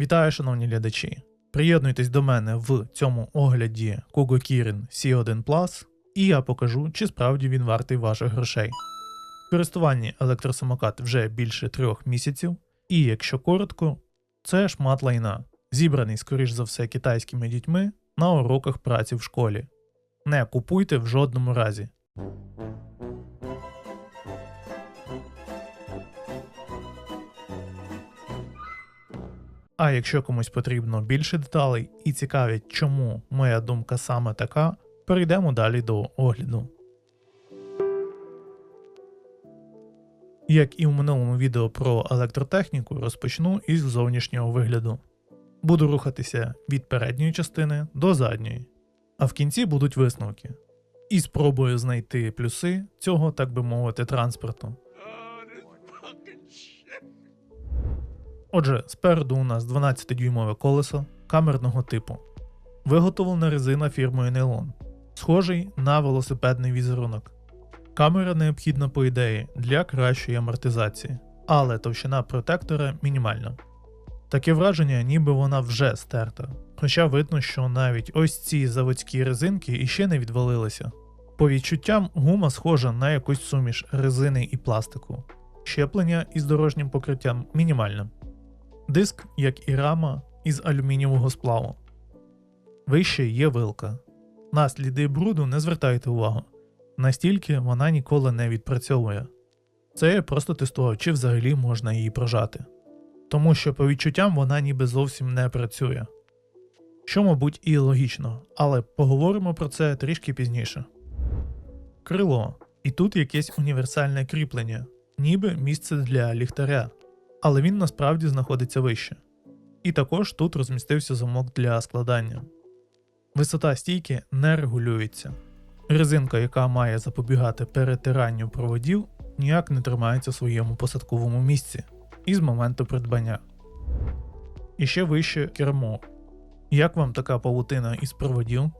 Вітаю, шановні глядачі! Приєднуйтесь до мене в цьому огляді Kugo Kirin C1 Plus, і я покажу, чи справді він вартий ваших грошей. В користуванні електросамокат вже більше трьох місяців, і якщо коротко, це шмат лайна, зібраний, скоріш за все, китайськими дітьми на уроках праці в школі. Не купуйте в жодному разі. А якщо комусь потрібно більше деталей і цікавить, чому моя думка саме така, перейдемо далі до огляду. Як і в минулому відео про електротехніку, розпочну із зовнішнього вигляду. Буду рухатися від передньої частини до задньої, а в кінці будуть висновки. І спробую знайти плюси цього, так би мовити, транспорту. Отже, спереду у нас 12-дюймове колесо камерного типу. Виготовлена резина фірмою Нейлон, схожий на велосипедний візерунок. Камера необхідна по ідеї для кращої амортизації, але товщина протектора мінімальна. Таке враження, ніби вона вже стерта, хоча видно, що навіть ось ці заводські резинки іще не відвалилися. По відчуттям гума схожа на якусь суміш резини і пластику. Щеплення із дорожнім покриттям мінімальне. Диск, як і рама, із алюмінієвого сплаву. Вище є вилка. На сліди бруду не звертайте увагу, настільки вона ніколи не відпрацьовує. Це я просто тестував, чи взагалі можна її прожати. Тому що по відчуттям вона ніби зовсім не працює. Що, мабуть, і логічно, але поговоримо про це трішки пізніше. Крило. І тут якесь універсальне кріплення, ніби місце для ліхтаря але він насправді знаходиться вище. І також тут розмістився замок для складання. Висота стійки не регулюється. Резинка, яка має запобігати перетиранню проводів, ніяк не тримається в своєму посадковому місці із моменту придбання. І ще вище кермо. Як вам така павутина із проводів?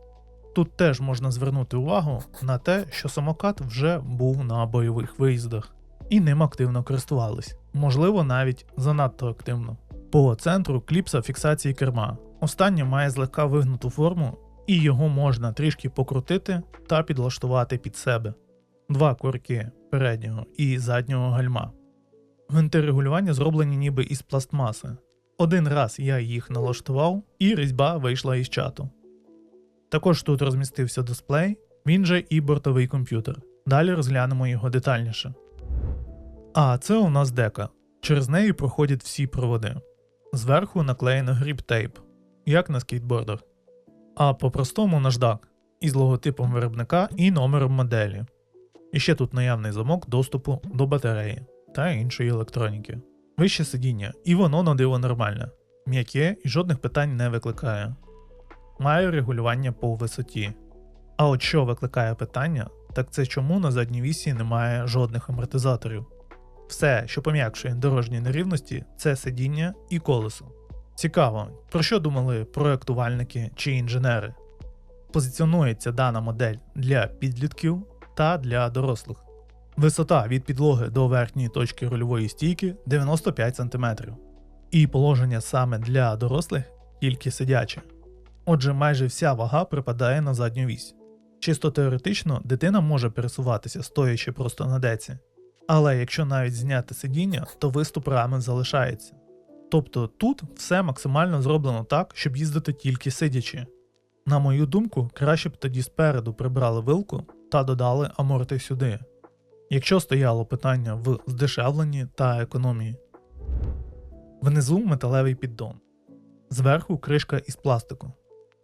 Тут теж можна звернути увагу на те, що самокат вже був на бойових виїздах і ним активно користувались, можливо, навіть занадто активно. По центру кліпса фіксації керма. Останнє має злегка вигнуту форму, і його можна трішки покрутити та підлаштувати під себе. Два корки переднього і заднього гальма. Гвинти регулювання зроблені ніби із пластмаси. Один раз я їх налаштував, і різьба вийшла із чату. Також тут розмістився дисплей, він же і бортовий комп'ютер. Далі розглянемо його детальніше. А це у нас дека. Через неї проходять всі проводи. Зверху наклеєно гріп тейп, як на скейтбордах. А по-простому наждак із логотипом виробника і номером моделі. І ще тут наявний замок доступу до батареї та іншої електроніки. Вище сидіння, і воно на диво нормальне, м'яке і жодних питань не викликає. Має регулювання по висоті. А от що викликає питання, так це чому на задній вісі немає жодних амортизаторів. Все, що пом'якшує дорожні нерівності, це сидіння і колесо. Цікаво, про що думали проєктувальники чи інженери? Позиціонується дана модель для підлітків та для дорослих. Висота від підлоги до верхньої точки рульової стійки 95 см. І положення саме для дорослих тільки сидяче. Отже, майже вся вага припадає на задню вісь. Чисто теоретично дитина може пересуватися стоячи просто на деці. Але якщо навіть зняти сидіння, то виступ рами залишається. Тобто тут все максимально зроблено так, щоб їздити тільки сидячи. На мою думку, краще б тоді спереду прибрали вилку та додали аморти сюди, якщо стояло питання в здешевленні та економії. Внизу металевий піддон, зверху кришка із пластику,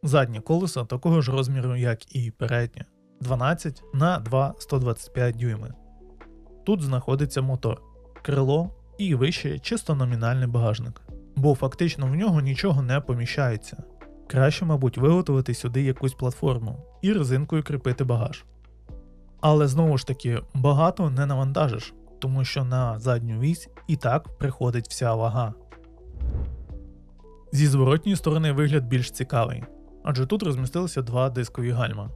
заднє колесо такого ж розміру, як і переднє 12 на 2 125 дюйми. Тут знаходиться мотор, крило і вище чисто номінальний багажник, бо фактично в нього нічого не поміщається. Краще, мабуть, виготовити сюди якусь платформу і резинкою кріпити багаж. Але знову ж таки, багато не навантажиш, тому що на задню вісь і так приходить вся вага. Зі зворотньої сторони вигляд більш цікавий, адже тут розмістилися два дискові гальма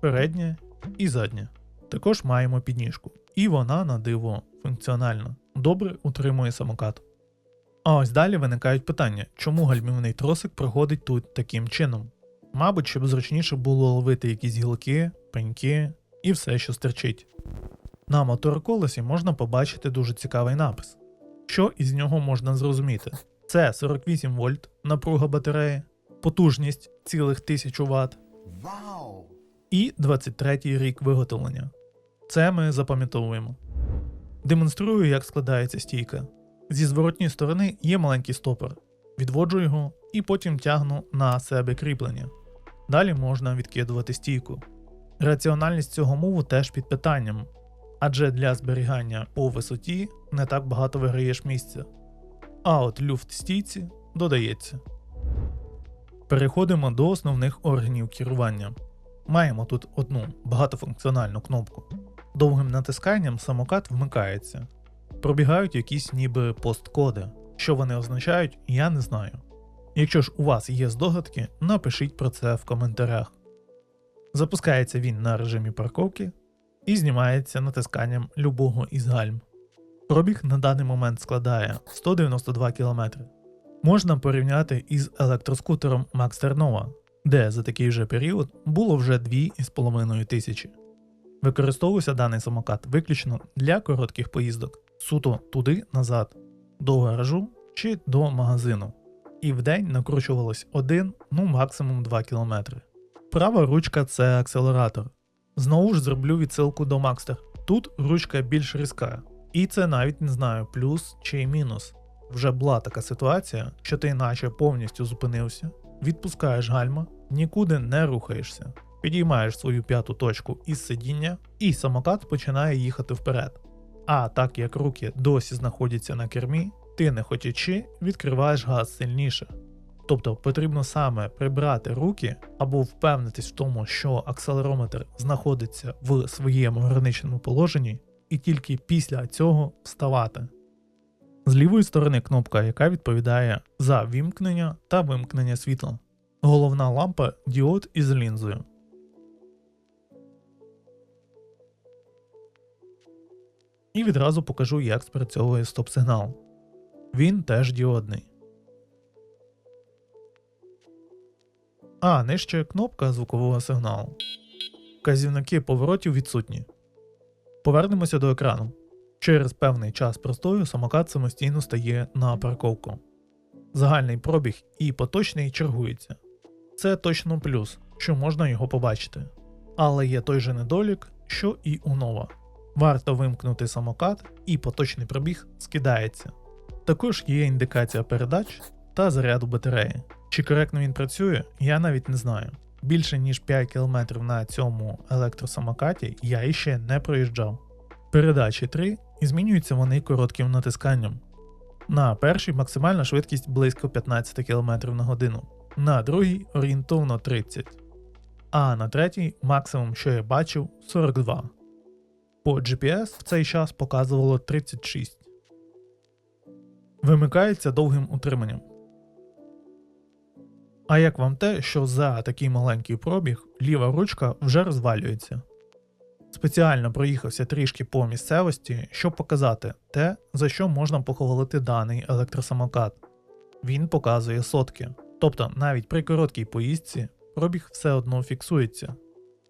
переднє і заднє. Також маємо підніжку і вона на диво функціональна, добре утримує самокат. А ось далі виникають питання, чому гальмівний тросик проходить тут таким чином. Мабуть, щоб зручніше було ловити якісь гілки, пеньки і все, що стерчить. На мотороколесі можна побачити дуже цікавий напис. Що із нього можна зрозуміти? Це 48 вольт напруга батареї, потужність цілих 1000 Вт і 23 рік виготовлення. Це ми запам'ятовуємо. Демонструю, як складається стійка. Зі зворотньої сторони є маленький стопор. Відводжу його і потім тягну на себе кріплення. Далі можна відкидувати стійку. Раціональність цього мову теж під питанням, адже для зберігання по висоті не так багато виграєш місця. А от люфт стійці додається. Переходимо до основних органів керування. Маємо тут одну багатофункціональну кнопку. Довгим натисканням самокат вмикається. Пробігають якісь ніби посткоди. Що вони означають, я не знаю. Якщо ж у вас є здогадки, напишіть про це в коментарях. Запускається він на режимі парковки і знімається натисканням любого із гальм. Пробіг на даний момент складає 192 км. Можна порівняти із електроскутером Nova, де за такий же період було вже 2,5 тисячі. Використовувався даний самокат виключно для коротких поїздок, суто туди-назад, до гаражу чи до магазину. І в день накручувалось 1, ну максимум 2 км. Права ручка це акселератор. Знову ж зроблю відсилку до Maxter. Тут ручка більш різка, і це навіть не знаю, плюс чи мінус. Вже була така ситуація, що ти наче повністю зупинився, відпускаєш гальма, нікуди не рухаєшся, підіймаєш свою п'яту точку із сидіння, і самокат починає їхати вперед. А так як руки досі знаходяться на кермі, ти не хотячи відкриваєш газ сильніше. Тобто потрібно саме прибрати руки або впевнитись в тому, що акселерометр знаходиться в своєму граничному положенні, і тільки після цього вставати. З лівої сторони кнопка, яка відповідає за вімкнення та вимкнення світла. Головна лампа діод із лінзою. І відразу покажу, як спрацьовує стоп-сигнал. Він теж діодний. А нижче кнопка звукового сигналу. Вказівники поворотів відсутні. Повернемося до екрану. Через певний час простою самокат самостійно стає на парковку. Загальний пробіг і поточний чергуються. Це точно плюс, що можна його побачити. Але є той же недолік, що і у нова. Варто вимкнути самокат, і поточний пробіг скидається. Також є індикація передач та заряду батареї. Чи коректно він працює, я навіть не знаю. Більше ніж 5 км на цьому електросамокаті я іще не проїжджав. Передачі 3 і змінюються вони коротким натисканням. На першій максимальна швидкість близько 15 км на годину, на другій орієнтовно 30, а на третій максимум, що я бачив, 42. По GPS в цей час показувало 36. Вимикається довгим утриманням. А як вам те, що за такий маленький пробіг ліва ручка вже розвалюється? Спеціально проїхався трішки по місцевості, щоб показати те, за що можна похвалити даний електросамокат. Він показує сотки, тобто навіть при короткій поїздці пробіг все одно фіксується.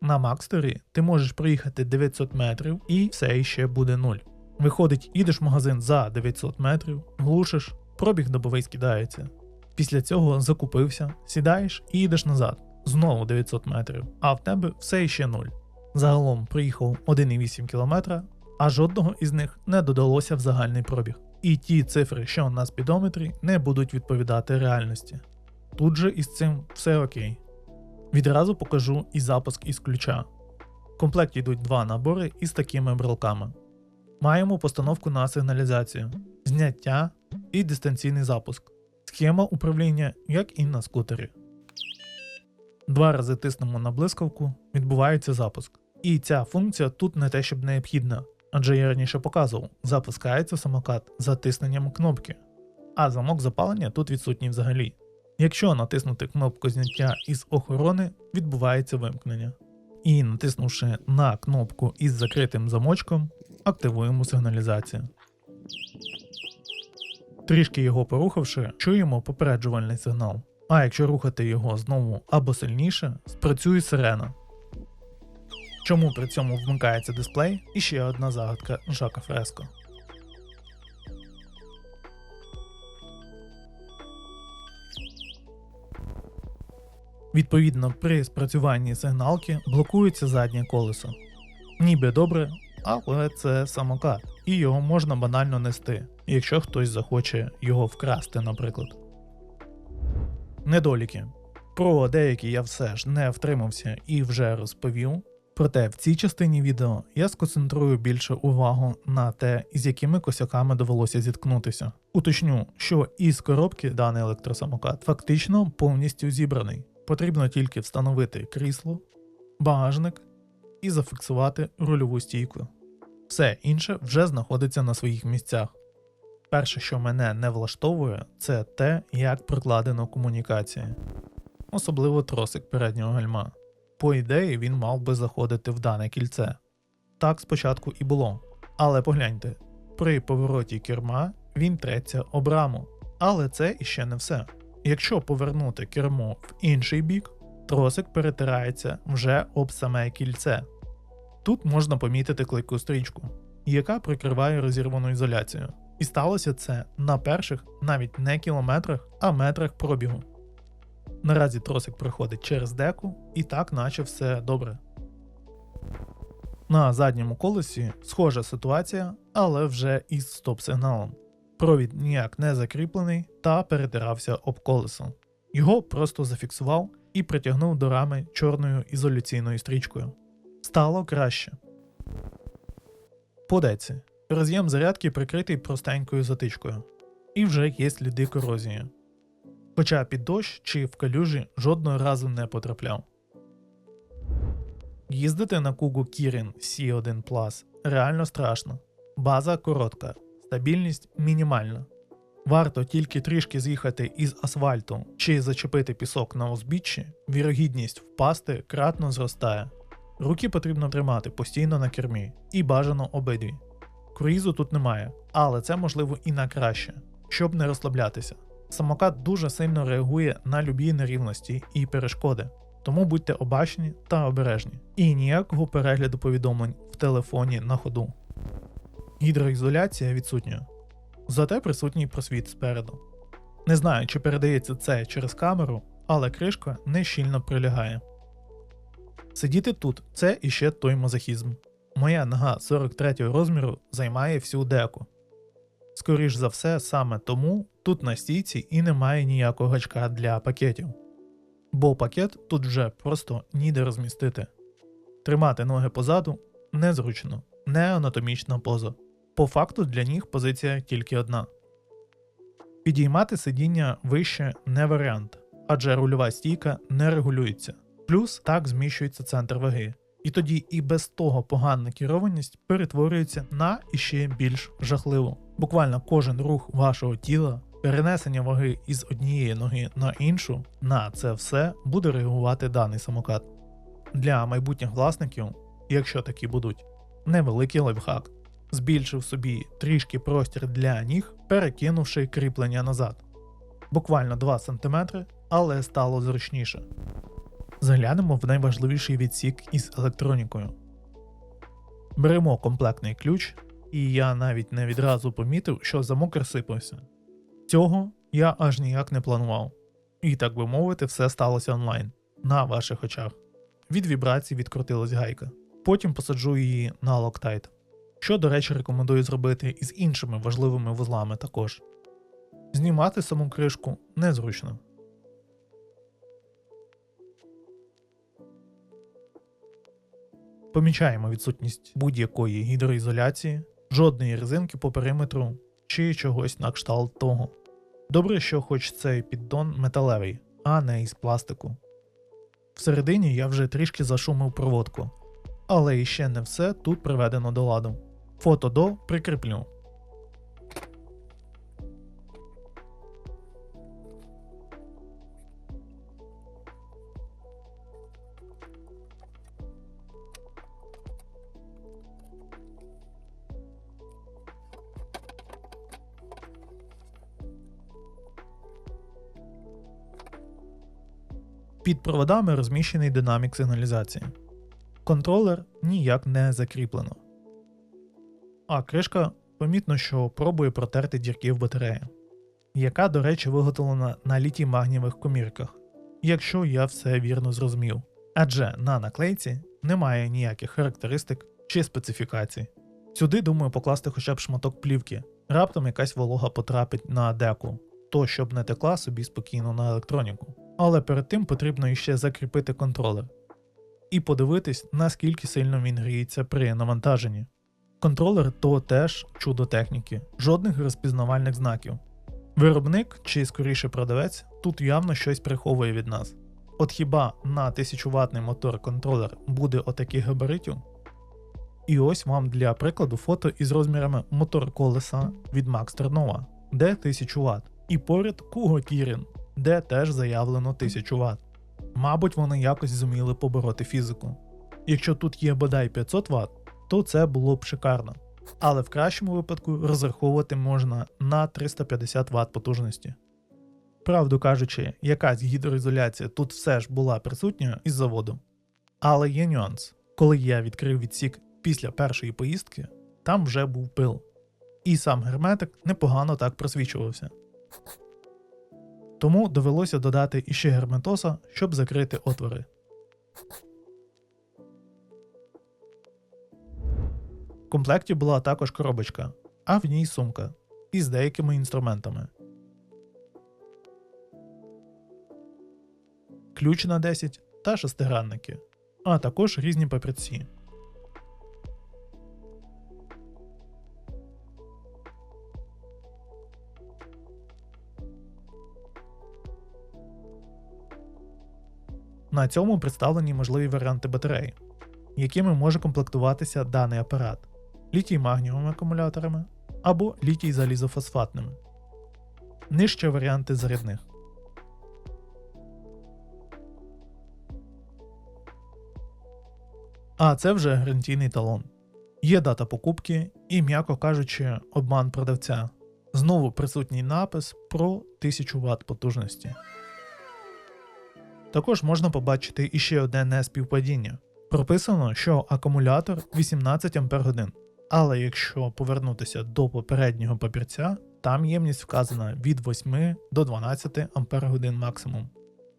На Макстері ти можеш проїхати 900 метрів і все іще буде 0. Виходить, їдеш в магазин за 900 метрів, глушиш, пробіг добовий скидається. Після цього закупився, сідаєш і їдеш назад, знову 900 метрів, а в тебе все іще 0. Загалом приїхав 1,8 км, а жодного із них не додалося в загальний пробіг. І ті цифри, що на спідометрі, не будуть відповідати реальності. Тут же із цим все окей. Відразу покажу і запуск із ключа. В комплекті йдуть два набори із такими брелками. Маємо постановку на сигналізацію, зняття і дистанційний запуск. Схема управління, як і на скутері. Два рази тиснемо на блискавку, відбувається запуск. І ця функція тут не те, щоб необхідна, адже я раніше показував, запускається самокат за тисненням кнопки, а замок запалення тут відсутній взагалі. Якщо натиснути кнопку зняття із охорони, відбувається вимкнення. І натиснувши на кнопку із закритим замочком, активуємо сигналізацію. Трішки його порухавши, чуємо попереджувальний сигнал. А якщо рухати його знову або сильніше, спрацює сирена. Чому при цьому вмикається дисплей? І ще одна загадка Жака Фреско. Відповідно, при спрацюванні сигналки блокується заднє колесо. Ніби добре, але це самокат, і його можна банально нести, якщо хтось захоче його вкрасти, наприклад. Недоліки. Про деякі я все ж не втримався і вже розповів. Проте в цій частині відео я сконцентрую більше увагу на те, з якими косяками довелося зіткнутися. Уточню, що із коробки даний електросамокат фактично повністю зібраний. Потрібно тільки встановити крісло, багажник і зафіксувати рульову стійку. Все інше вже знаходиться на своїх місцях. Перше, що мене не влаштовує, це те, як прокладено комунікації, особливо тросик переднього гальма. По ідеї, він мав би заходити в дане кільце. Так спочатку і було. Але погляньте, при повороті керма він треться об раму. Але це іще не все. Якщо повернути кермо в інший бік, тросик перетирається вже об саме кільце. Тут можна помітити клейку стрічку, яка прикриває розірвану ізоляцію. І сталося це на перших навіть не кілометрах, а метрах пробігу. Наразі тросик проходить через деку, і так, наче все добре. На задньому колесі схожа ситуація, але вже із стоп-сигналом. Провід ніяк не закріплений та перетирався об колесо. Його просто зафіксував і притягнув до рами чорною ізоляційною стрічкою. Стало краще. По. Роз'єм зарядки прикритий простенькою затичкою. І вже є сліди корозії. Хоча під дощ чи в калюжі жодного разу не потрапляв. Їздити на Кугу Kirin C1 Plus реально страшно. База коротка, стабільність мінімальна. Варто тільки трішки з'їхати із асфальту чи зачепити пісок на узбіччі, вірогідність впасти кратно зростає. Руки потрібно тримати постійно на кермі і бажано обидві. Круїзу тут немає, але це можливо і на краще, щоб не розслаблятися. Самокат дуже сильно реагує на любі нерівності і перешкоди, тому будьте обачні та обережні. І ніякого перегляду повідомлень в телефоні на ходу. Гідроізоляція відсутня, зате присутній просвіт спереду. Не знаю, чи передається це через камеру, але кришка не щільно прилягає. Сидіти тут це іще той мазохізм. Моя нога 43 розміру займає всю деку. Скоріш за все, саме тому тут на стійці і немає ніякого гачка для пакетів, бо пакет тут вже просто ніде розмістити. Тримати ноги позаду незручно, не анатомічна поза. По факту для ніг позиція тільки одна. Підіймати сидіння вище не варіант, адже рульова стійка не регулюється, плюс так зміщується центр ваги. І тоді і без того погана керованість перетворюється на іще більш жахливу. Буквально кожен рух вашого тіла, перенесення ваги із однієї ноги на іншу, на це все буде реагувати даний самокат. Для майбутніх власників, якщо такі будуть, невеликий лайфхак. Збільшив собі трішки простір для ніг, перекинувши кріплення назад. Буквально 2 см, але стало зручніше. Заглянемо в найважливіший відсік із електронікою. Беремо комплектний ключ, і я навіть не відразу помітив, що замок розсипався. Цього я аж ніяк не планував. І так би мовити, все сталося онлайн, на ваших очах. Від вібрацій відкрутилась гайка. Потім посаджу її на Loctite, що, до речі, рекомендую зробити із іншими важливими вузлами також. Знімати саму кришку незручно. Помічаємо відсутність будь-якої гідроізоляції, жодної резинки по периметру чи чогось на кшталт того. Добре, що хоч цей піддон металевий, а не із пластику. Всередині я вже трішки зашумив проводку, але іще не все тут приведено до ладу. Фото до прикріплю. Під проводами розміщений динамік сигналізації. Контролер ніяк не закріплено. А кришка помітно, що пробує протерти дірки в батареї, яка, до речі, виготовлена на літій магнієвих комірках, якщо я все вірно зрозумів. Адже на наклейці немає ніяких характеристик чи специфікацій. Сюди думаю покласти хоча б шматок плівки, раптом якась волога потрапить на деку, то щоб не текла собі спокійно на електроніку. Але перед тим потрібно іще закріпити контролер і подивитись, наскільки сильно він гріється при навантаженні. Контролер то теж чудо техніки, жодних розпізнавальних знаків. Виробник чи скоріше продавець тут явно щось приховує від нас. От хіба на 1000 ватний мотор контролер буде отаких габаритів? І ось вам для прикладу фото із розмірами мотор колеса від Max Ternova, де 1000 Вт, і поряд Kugo Kirin, де теж заявлено 1000 Вт. Мабуть, вони якось зуміли побороти фізику. Якщо тут є бодай 500 Вт, то це було б шикарно. Але в кращому випадку розраховувати можна на 350 Вт потужності. Правду кажучи, якась гідроізоляція тут все ж була присутня із заводу. Але є нюанс. Коли я відкрив відсік після першої поїздки, там вже був пил. І сам герметик непогано так просвічувався. Тому довелося додати іще герметоса, щоб закрити отвори. В комплекті була також коробочка, а в ній сумка із деякими інструментами. Ключ на 10 та шестигранники, а також різні папірці. На цьому представлені можливі варіанти батарей, якими може комплектуватися даний апарат літій магнієвими акумуляторами або літій залізофосфатними. Нижче варіанти зарядних. А це вже гарантійний талон. Є дата покупки і, м'яко кажучи, обман продавця. Знову присутній напис про 1000 Вт потужності. Також можна побачити іще одне неспівпадіння. Прописано, що акумулятор 18 Ах, але якщо повернутися до попереднього папірця, там ємність вказана від 8 до 12 Ах максимум.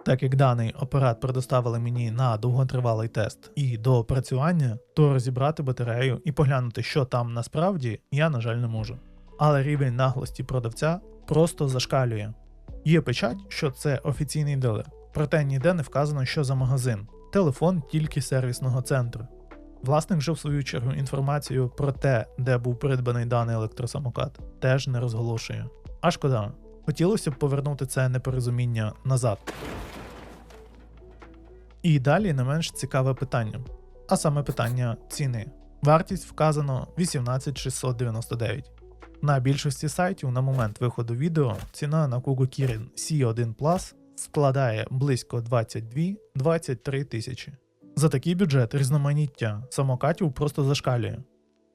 Так як даний апарат предоставили мені на довготривалий тест і до опрацювання, то розібрати батарею і поглянути, що там насправді, я, на жаль, не можу. Але рівень наглості продавця просто зашкалює. Є печать, що це офіційний дилер, проте ніде не вказано, що за магазин, телефон тільки сервісного центру. Власник же, в свою чергу, інформацію про те, де був придбаний даний електросамокат, теж не розголошує. А шкода, хотілося б повернути це непорозуміння назад. І далі не менш цікаве питання, а саме питання ціни. Вартість вказано 18699. На більшості сайтів на момент виходу відео ціна на Kugo Kirin C1 Plus складає близько 22-23 тисячі. За такий бюджет різноманіття самокатів просто зашкалює.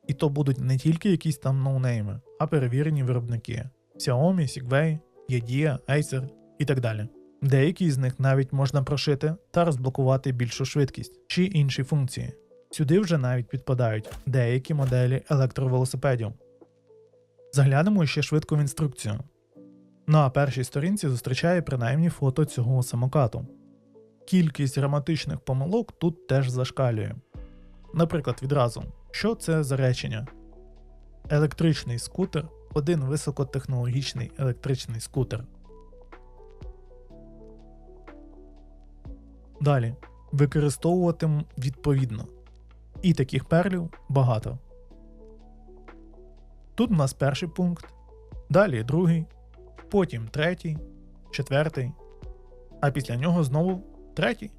І то будуть не тільки якісь там ноунейми, а перевірені виробники Xiaomi, Segway, Yadia, Acer і так далі. Деякі з них навіть можна прошити та розблокувати більшу швидкість чи інші функції. Сюди вже навіть підпадають деякі моделі електровелосипедів. Заглянемо ще швидко в інструкцію. На першій сторінці зустрічає принаймні фото цього самокату. Кількість граматичних помилок тут теж зашкалює. Наприклад, відразу, що це за речення? Електричний скутер один високотехнологічний електричний скутер. Далі використовуватиму відповідно. І таких перлів багато. Тут у нас перший пункт, далі другий, потім третій, четвертий, а після нього знову третій.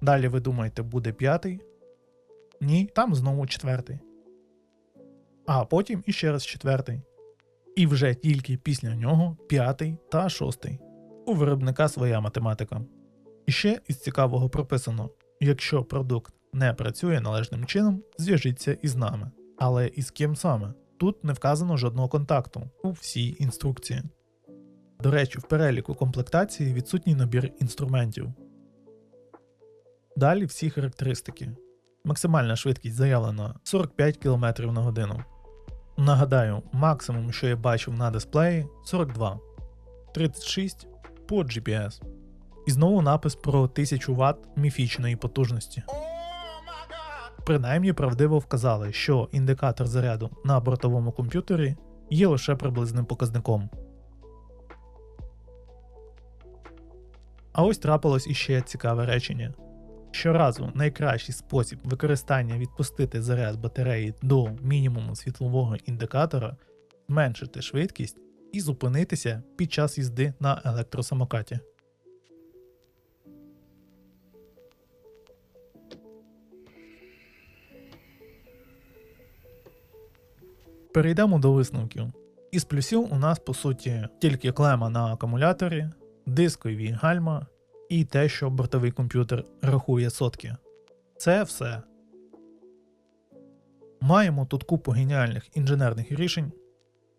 Далі ви думаєте, буде п'ятий? Ні, там знову четвертий. А потім іще раз четвертий. І вже тільки після нього п'ятий та шостий. У виробника своя математика. І ще із цікавого прописано: якщо продукт не працює належним чином, зв'яжіться із нами. Але із ким саме? Тут не вказано жодного контакту у всій інструкції. До речі, в переліку комплектації відсутній набір інструментів. Далі всі характеристики. Максимальна швидкість заявлена 45 км на годину. Нагадаю, максимум, що я бачив на дисплеї 42, 36 по GPS. І знову напис про 1000 Вт міфічної потужності. Принаймні правдиво вказали, що індикатор заряду на бортовому комп'ютері є лише приблизним показником. А ось трапилось іще цікаве речення. Щоразу найкращий спосіб використання відпустити заряд батареї до мінімуму світлового індикатора зменшити швидкість і зупинитися під час їзди на електросамокаті. Перейдемо до висновків. Із плюсів у нас по суті тільки клема на акумуляторі, дискові гальма і те, що бортовий комп'ютер рахує сотки. Це все. Маємо тут купу геніальних інженерних рішень.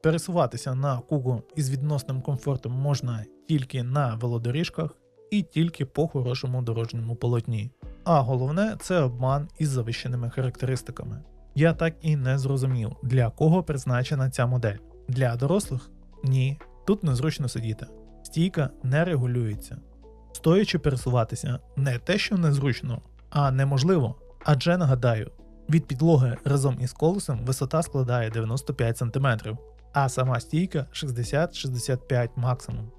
Пересуватися на Кугу із відносним комфортом можна тільки на велодоріжках і тільки по хорошому дорожньому полотні. А головне це обман із завищеними характеристиками. Я так і не зрозумів, для кого призначена ця модель. Для дорослих? Ні, тут незручно сидіти. Стійка не регулюється. Стоячи пересуватися не те, що незручно, а неможливо. Адже нагадаю, від підлоги разом із колесом висота складає 95 см, а сама стійка 60-65 максимум.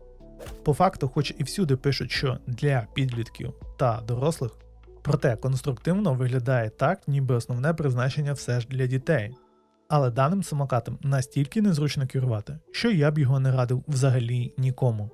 По факту, хоч і всюди пишуть, що для підлітків та дорослих, проте конструктивно виглядає так, ніби основне призначення все ж для дітей. Але даним самокатом настільки незручно керувати, що я б його не радив взагалі нікому.